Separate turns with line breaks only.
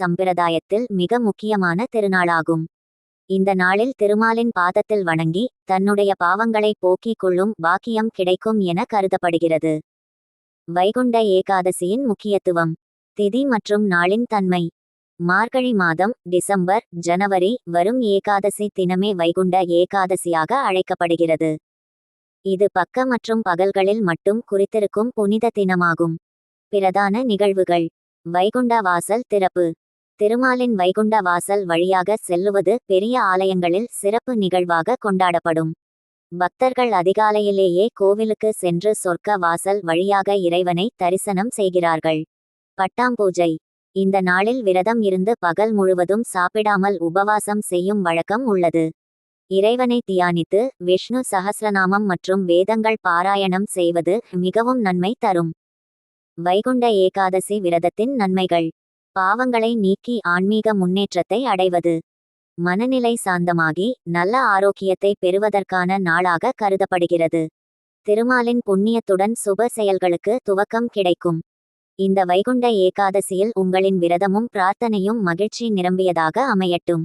சம்பிரதாயத்தில் மிக முக்கியமான திருநாளாகும். இந்த நாளில் திருமாலின் பாதத்தில் வணங்கி தன்னுடைய பாவங்களை போக்கிக் கொள்ளும் பாக்கியம் கிடைக்கும் என கருதப்படுகிறது. வைகுண்ட ஏகாதசியின் முக்கியத்துவம். திதி மற்றும் நாளின் தன்மை. மார்கழி மாதம் டிசம்பர் ஜனவரி வரும் ஏகாதசி தினமே வைகுண்ட ஏகாதசியாக அழைக்கப்படுகிறது. இது பக்க மற்றும் பகல்களில் மட்டும் குறித்திருக்கும் புனித தினமாகும். பிரதான நிகழ்வுகள். வைகுண்ட வாசல் திறப்பு. திருமாலின் வைகுண்ட வாசல் வழியாக செல்லுவது பெரிய ஆலயங்களில் சிறப்பு நிகழ்வாக கொண்டாடப்படும். பக்தர்கள் அதிகாலையிலேயே கோவிலுக்கு சென்று சொர்க்க வாசல் வழியாக இறைவனை தரிசனம் செய்கிறார்கள். பட்டாம்பூஜை இந்த நாளில் விரதம் இருந்து பகல் முழுவதும் சாப்பிடாமல் உபவாசம் செய்யும் வழக்கம் உள்ளது. இறைவனை தியானித்து விஷ்ணு சஹஸ்ரநாமம் மற்றும் வேதங்கள் பாராயணம் செய்வது மிகவும் நன்மை தரும். வைகுண்ட ஏகாதசி விரதத்தின் நன்மைகள். பாவங்களை நீக்கி ஆன்மீக முன்னேற்றத்தை அடைவது. மனநிலை சாந்தமாகி நல்ல ஆரோக்கியத்தை பெறுவதற்கான நாளாக கருதப்படுகிறது. திருமாலின் புண்ணியத்துடன் சுப செயல்களுக்கு துவக்கம் கிடைக்கும். இந்த வைகுண்ட ஏகாதசியில் உங்களின் விரதமும் பிரார்த்தனையும் மகிழ்ச்சி நிரம்பியதாக அமையட்டும்.